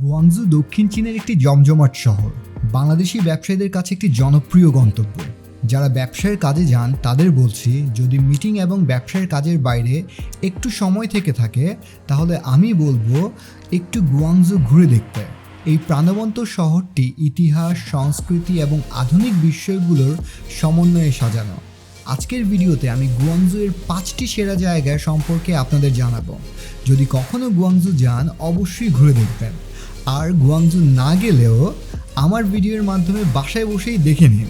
Guangzhou দক্ষিণ চীনের একটি জমজমাট শহর। বাংলাদেশি ব্যবসায়ীদের কাছে একটি জনপ্রিয় গন্তব্য। যারা ব্যবসায়ের কাজে যান, তাদের বলছি, যদি মিটিং এবং ব্যবসায়ের কাজের বাইরে একটু সময় থেকে থাকে, তাহলে আমি বলব, একটু গুয়াংজু ঘুরে দেখতে। এই প্রাণবন্ত শহরটি ইতিহাস, সংস্কৃতি এবং আধুনিক বিষয়গুলোর সমন্বয়ে সাজানো। আজকের ভিডিওতে আমি গুয়াংজু এর পাঁচটি সেরা জায়গা সম্পর্কে আপনাদের জানাব। যদি কখনো গুয়াংজু যান, অবশ্যই ঘুরে দেখবেন। আর গুয়াংজু না গেলেও আমার ভিডিওর মাধ্যমে বাসায় বসেই দেখে নিন।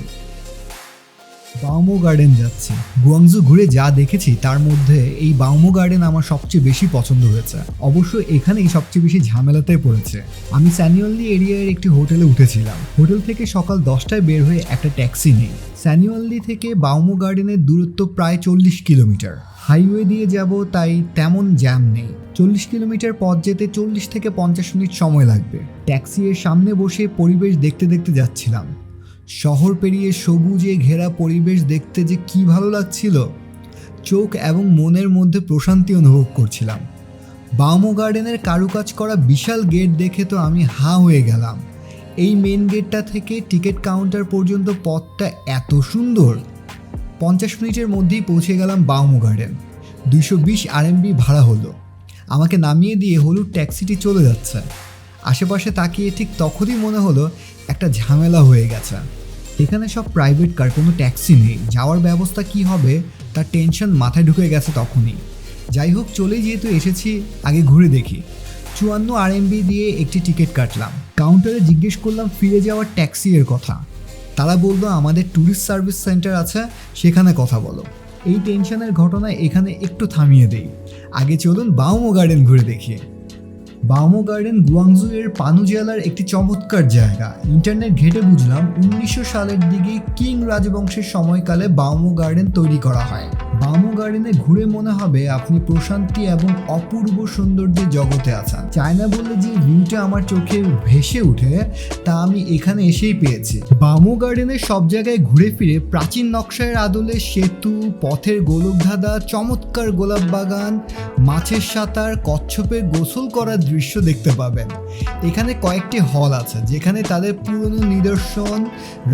বাউমো গার্ডেন যাচ্ছি। গুয়াংজু ঘুরে যা দেখেছি, তার মধ্যে এই বাউমো গার্ডেন আমার সবচেয়ে বেশি পছন্দ হয়েছে। অবশ্য এখানেই সবচেয়ে বেশি ঝামেলাতে পড়েছে। আমি স্যানিওয়ালি এরিয়ার একটি হোটেলে উঠেছিলাম। হোটেল থেকে সকাল দশটায় বের হয়ে একটা ট্যাক্সি নেই। স্যানিওয়ালি থেকে বাউমো গার্ডেনের দূরত্ব প্রায় চল্লিশ কিলোমিটার। হাইওয়ে দিয়ে যাব, তাই তেমন জ্যাম নেই। চল্লিশ কিলোমিটার পথ যেতে চল্লিশ থেকে পঞ্চাশ মিনিট সময় লাগবে। ট্যাক্সি এর সামনে বসে পরিবেশ দেখতে দেখতে যাচ্ছিলাম। শহর পেরিয়ে সবুজে ঘেরা পরিবেশ দেখতে যে কি ভালো লাগছিল। চোখ এবং মনের মধ্যে প্রশান্তি অনুভব করছিলাম। বাউমো গার্ডেনের কারুকাজ করা বিশাল গেট দেখে তো আমি হাঁ হয়ে গেলাম। এই মেন গেটটা থেকে টিকিট কাউন্টার পর্যন্ত পথটা এত সুন্দর। পঞ্চাশ মিনিটের মধ্যেই পৌঁছে গেলাম বাউমো গার্ডেন দুইশো বিশ আরএমবি ভাড়া হলো। আমাকে নামিয়ে দিয়ে হলুদ ট্যাক্সিটি চলে যাচ্ছে। আশেপাশে তাকিয়ে ঠিক তখনই মনে হলো একটা ঝামেলা হয়ে গেছে। এখানে সব প্রাইভেট কার কোনো ট্যাক্সি নেই। যাওয়ার ব্যবস্থা কি হবে, তার টেনশন মাথায় ঢুকে গেছে তখনই। যাই হোক, চলেই যেহেতু এসেছি, আগে ঘুরে দেখি। চুয়ান্ন আরএমবি দিয়ে একটি টিকিট কাটলাম। কাউন্টারে জিজ্ঞেস করলাম, ফিরে যাওয়ার ট্যাক্সি এর কথা। তারা বলল, আমাদের ট্যুরিস্ট সার্ভিস সেন্টার আছে, সেখানে কথা বলো। এই টেনশনের ঘটনা এখানে একটু থামিয়ে দেই। আগে চলুন বাউমো গার্ডেন ঘুরে দেখি। বাউমো গার্ডেন গুয়াংজু এর পানু জেলার একটি চমৎকার জায়গা। ইন্টারনেট ঘেটে বুঝলাম, উনিশশো সালের দিকে কিং রাজবংশের সময়কালে বাউমো গার্ডেন তৈরি করা হয়। বাউমো গার্ডেনে ঘুরে মনে হবে আপনি প্রশান্তি এবং অপূর্ব সৌন্দর্যের জগতে আছেন। চায়না বললে যে ভিউটা আমার চোখে ভেসে উঠে তা আমি এখানে এসেই পেয়েছি। বামু গার্ডেনের সব জায়গায় ঘুরে ফিরে প্রাচীন নকশার আদলে সেতু, পথের গোলকধাঁধা, চমৎকার গোলাপ বাগান, মাছের সাঁতার, কচ্ছপের গোসল করার দৃশ্য দেখতে পাবেন। এখানে কয়েকটি হল আছে, যেখানে তাদের পুরনো নিদর্শন,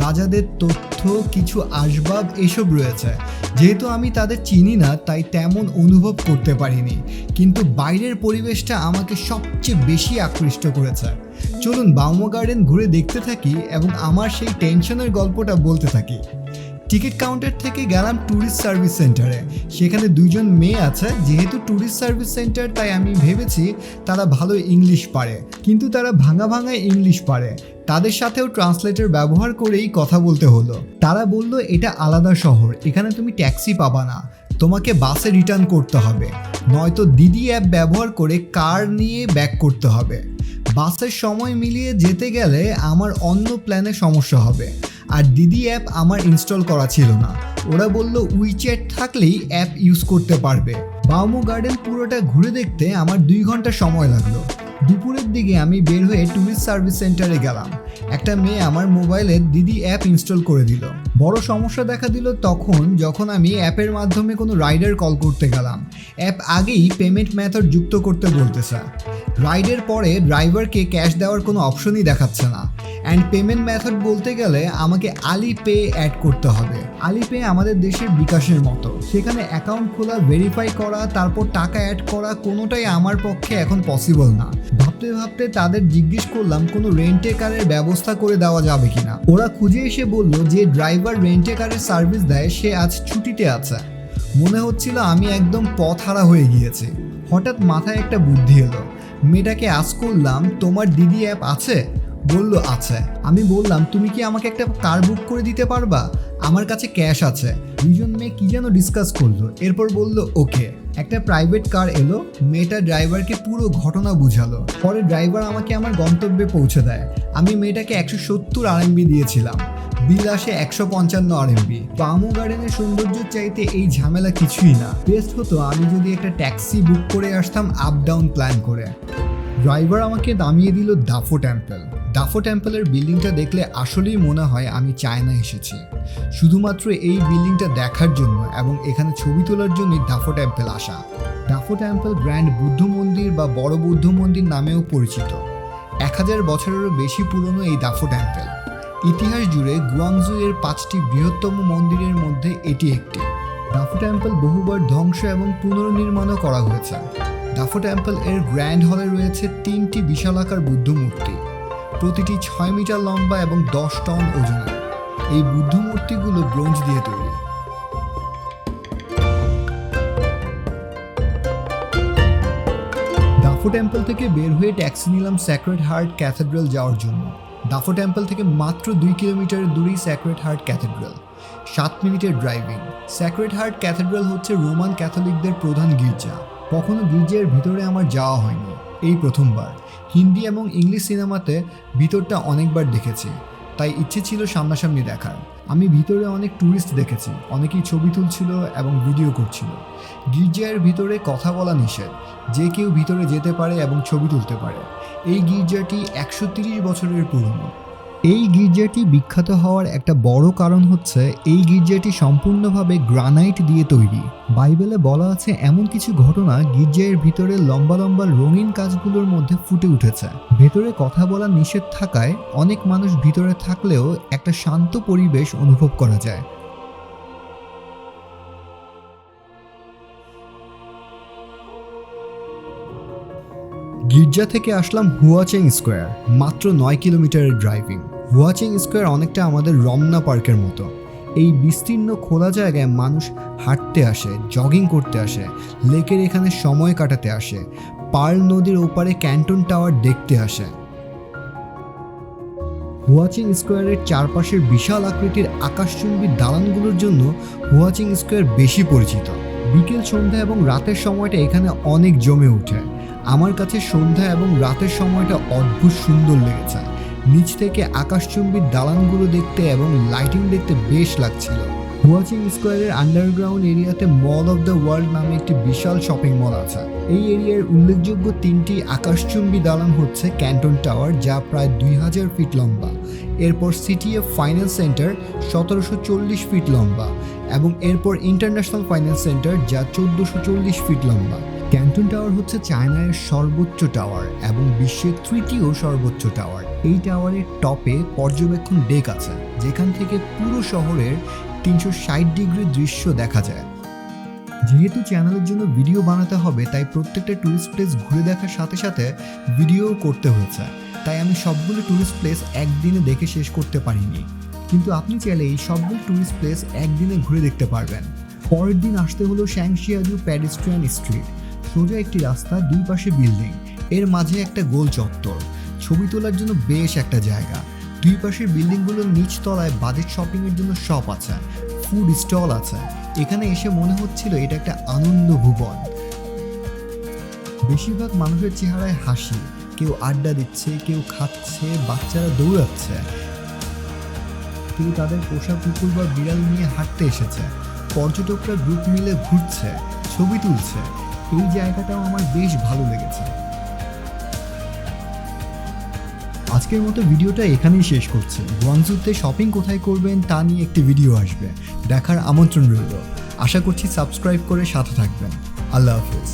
রাজাদের তথ্য, কিছু আসবাব, এসব রয়েছে। যেহেতু আমি তাদের চিনি না, তাই তেমন অনুভব করতে পারিনি। কিন্তু বাইরের পরিবেশটা আমাকে সবচেয়ে বেশি আকৃষ্ট করেছে। চলুন বাউমো গার্ডেন ঘুরে দেখতে থাকি এবং আমার সেই টেনশনের গল্পটা বলতে থাকি। টিকিট কাউন্টার থেকে গেলাম ট্যুরিস্ট সার্ভিস সেন্টারে। সেখানে দুইজন মেয়ে আছে, যেহেতু ট্যুরিস্ট সার্ভিস সেন্টার, তাই আমি ভেবেছি তারা ভালো ইংলিশ পারে। কিন্তু তারা ভাঙা ভাঙা ইংলিশ পারে। তাদের সাথেও ট্রান্সলেটর ব্যবহার করেই কথা বলতে হলো। তারা বলল, এটা আলাদা শহর, এখানে তুমি ট্যাক্সি পাবা না। তোমাকে বাসে রিটার্ন করতে হবে। নয়তো দিদি অ্যাপ ব্যবহার করে কার নিয়ে ব্যাক করতে হবে। বাসের সময় মিলিয়ে যেতে গেলে আমার অন্য প্ল্যানে সমস্যা হবে। আর দিদি অ্যাপ আমার ইনস্টল করা ছিল না। ওরা বলল উইচ্যাট থাকলেই অ্যাপ ইউজ করতে পারবে। বাউমো গার্ডেন পুরোটা ঘুরে দেখতে আমার দুই ঘণ্টা সময় লাগল। দুপুরের দিকে আমি বের হয়ে ট্যুরিস্ট সার্ভিস সেন্টারে গেলাম। একটা মেয়ে আমার মোবাইলে দিদি অ্যাপ ইনস্টল করে দিল। বড় সমস্যা দেখা দিল তখন যখন আমি অ্যাপের মাধ্যমে কোনো রাইডার কল করতে গেলাম। অ্যাপ আগেই পেমেন্ট মেথড যুক্ত করতে বলতেছে। রাইডের পরে ড্রাইভারকে ক্যাশ দেওয়ার কোনো অপশনই দেখাচ্ছে না। অ্যান্ড পেমেন্ট মেথড বলতে গেলে আমাকে আলি পে অ্যাড করতে হবে। আলি পে আমাদের দেশের বিকাশের মতো। সেখানে অ্যাকাউন্ট খোলা ভেরিফাই করা, তারপর টাকা অ্যাড করা, কোনোটাই আমার পক্ষে এখন পসিবল না। ভাবতে ভাবতে তাদের জিজ্ঞেস করলাম, কোনো রেন্টে কারের ব্যবস্থা করে দেওয়া যাবে কিনা? ওরা খুঁজে এসে বলল যে ড্রাইভার রেন্টে কারের সার্ভিস দেয়, সে আজ ছুটিতে আছে। মনে হচ্ছিল আমি একদম পথ হারা হয়ে গিয়েছি। হঠাৎ মাথায় একটা বুদ্ধি এলো। মেয়েটাকে আজ করলাম, তোমার দিদি অ্যাপ আছে? বলল আছে আমি বললাম, তুমি কি আমাকে একটা কার বুক করে দিতে পারবা? আমার কাছে ক্যাশ আছে। দুজন মেয়ে কি যেন ডিসকাস করল। এরপর বলল, ওকে। একটা প্রাইভেট কার এলো, মেয়েটা ড্রাইভারকে পুরো ঘটনা বুঝালো। পরে ড্রাইভার আমাকে আমার গন্তব্যে পৌঁছে দেয়। আমি মেয়েটাকে একশো সত্তর আরএমবি দিয়েছিলাম। বিল আসে একশো পঞ্চান্ন আরএমবি পামো গার্ডেনের সৌন্দর্য চাইতে এই ঝামেলা কিছুই না। বেস্ট হতো আমি যদি একটা ট্যাক্সি বুক করে আসতাম আপ ডাউন প্ল্যান করে। ড্রাইভার আমাকে নামিয়ে দিল দাফো টেম্পল দাফো টেম্পলের বিল্ডিংটা দেখলে আসলেই মনে হয় আমি চায়না এসেছি। শুধুমাত্র এই বিল্ডিংটা দেখার জন্য এবং এখানে ছবি তোলার জন্যই দাফো টেম্পল আসা। দাফো টেম্পল গ্র্যান্ড বুদ্ধ মন্দির বা বড় বুদ্ধ মন্দির নামেও পরিচিত। এক হাজার বছরেরও বেশি পুরনো এই দাফো টেম্পল। ইতিহাস জুড়ে গুয়াংজু এর পাঁচটি বৃহত্তম মন্দিরের মধ্যে এটি একটি। দাফো টেম্পল বহুবার ধ্বংস এবং পুনর্নির্মাণও করা হয়েছে। দাফো টেম্পল এর গ্র্যান্ড হলে রয়েছে তিনটি বিশালাকার বুদ্ধ মূর্তি। প্রতিটি ছয় মিটার লম্বা এবং দশ টন ওজনের। এই বুদ্ধ মূর্তিগুলো ব্রোঞ্জ দিয়ে তৈরি। দাফো টেম্পল থেকে বের হয়ে ট্যাক্সি নিলাম স্যাক্রেড হার্ট ক্যাথেড্রাল যাওয়ার জন্য। দাফো টেম্পল থেকে মাত্র দুই কিলোমিটার দূরেই স্যাক্রেড হার্ট ক্যাথেড্রাল সাত মিনিটের ড্রাইভিং। স্যাক্রেড হার্ট ক্যাথেড্রাল হচ্ছে রোমান ক্যাথলিকদের প্রধান গির্জা। কখনো গির্জার ভিতরে আমার যাওয়া হয়নি। এই প্রথমবার। হিন্দি এবং ইংলিশ সিনেমাতে ভিতরটা অনেকবার দেখেছি, তাই ইচ্ছে ছিল সামনাসামনি দেখার। আমি ভিতরে অনেক ট্যুরিস্ট দেখেছি, অনেকেই ছবি তুলছিল এবং ভিডিও করছিল। গির্জার ভিতরে কথা বলা নিষেধ, যে কেউ ভিতরে যেতে পারে এবং ছবি তুলতে পারে। এই গির্জাটি একশো বছরের পুরনো। এই গির্জাটি বিখ্যাত হওয়ার একটা বড় কারণ হচ্ছে এই গির্জাটি সম্পূর্ণভাবে গ্রানাইট দিয়ে তৈরি। বাইবেলে বলা আছে এমন কিছু ঘটনা গির্জার ভিতরে লম্বা লম্বা রঙিন কাজগুলোর মধ্যে ফুটে উঠেছে। ভেতরে কথা বলা নিষেধ থাকায় অনেক মানুষ ভিতরে থাকলেও একটা শান্ত পরিবেশ অনুভব করা যায়। গির্জা থেকে আসলাম হুয়াচেং স্কোয়ার, মাত্র নয় কিলোমিটারের ড্রাইভিং হুয়াচেং স্কোয়ার অনেকটা আমাদের রমনা পার্কের মতো। এই বিস্তীর্ণ খোলা জায়গায় মানুষ হাঁটতে আসে জগিং করতে আসে, লেকের এখানে সময় কাটাতে আসে, পার্ল নদীর ওপারে ক্যান্টন টাওয়ার দেখতে আসে। হুয়াচিং স্কোয়ারের চারপাশের বিশাল আকৃতির আকাশচুম্বী দালানগুলোর জন্য হুয়াচিং স্কোয়ার বেশি পরিচিত। বিকেল সন্ধ্যা এবং রাতের সময়টা এখানে অনেক জমে ওঠে। আমার কাছে সন্ধ্যা এবং রাতের সময়টা অদ্ভুত সুন্দর লেগেছে। নিচ থেকে আকাশচুম্বী দালানগুলো দেখতে এবং লাইটিং দেখতে বেশ লাগছিল। হুয়াচিং স্কোয়ারের আন্ডারগ্রাউন্ড এরিয়াতে মল অফ দ্য ওয়ার্ল্ড নামে একটি বিশাল শপিং মল আছে। এই এরিয়ার উল্লেখযোগ্য তিনটি আকাশচুম্বী দালান হচ্ছে ক্যান্টন টাওয়ার যা প্রায় দুই হাজার ফিট লম্বা। এরপর সিটি এফ ফাইন্যান্স সেন্টার সতেরোশো চল্লিশ ফিট লম্বা। এবং এরপর ইন্টারন্যাশনাল ফাইন্যান্স সেন্টার যা চোদ্দোশো চল্লিশ ফিট লম্বা। ক্যান্টন টাওয়ার হচ্ছে চায়নার সর্বোচ্চ টাওয়ার এবং বিশ্বের তৃতীয় সর্বোচ্চ টাওয়ার। এই টাওয়ারের টপে পর্যবেক্ষণ ডেক আছে, যেখান থেকে পুরো শহরের তিনশো ষাট ডিগ্রি দৃশ্য দেখা যায়। যেহেতু চ্যানেলের জন্য ভিডিও বানাতে হবে, তাই প্রত্যেকটা ট্যুরিস্ট প্লেস ঘুরে দেখার সাথে সাথে ভিডিও করতে হয়েছে। তাই আমি সবগুলো ট্যুরিস্ট প্লেস একদিনে দেখে শেষ করতে পারিনি। কিন্তু আপনি চাইলে এই সবগুলো ট্যুরিস্ট প্লেস একদিনে ঘুরে দেখতে পারবেন। পরের দিন আসতে হলো শ্যাংশিয়াজু প্যাডিস্ট্রিয়ান স্ট্রিট। সোজা একটি রাস্তা, দুই পাশে বিল্ডিং। এর মাঝে একটা গোল চত্বর। ছবি তোলার জন্য বেশ একটা জায়গা। দুই পাশের বিল্ডিংগুলোর নিচ তলায় বাজেট শপিংয়ের জন্য শপ আছে, ফুড স্টল আছে। এখানে এসে মনে হচ্ছিল এটা একটা আনন্দ ভুবন। বেশিরভাগ মানুষের চেহারায় হাসি। কেউ আড্ডা দিচ্ছে, কেউ খাচ্ছে, বাচ্চারা দৌড়াচ্ছে। কেউ তাদের পোষা কুকুর বা বিড়াল নিয়ে হাঁটতে এসেছে। পর্যটকরা গ্রুপ মিলে ঘুরছে, ছবি তুলছে। এই জায়গাটাও আমার বেশ ভালো লেগেছে। আজকের মতো ভিডিওটা এখানেই শেষ করছি। গুয়াংজুতে শপিং কোথায় করবেন তা নিয়ে একটি ভিডিও আসবে। দেখার আমন্ত্রণ রইল। আশা করছি সাবস্ক্রাইব করে সাথে থাকবেন। আল্লাহ হাফিজ।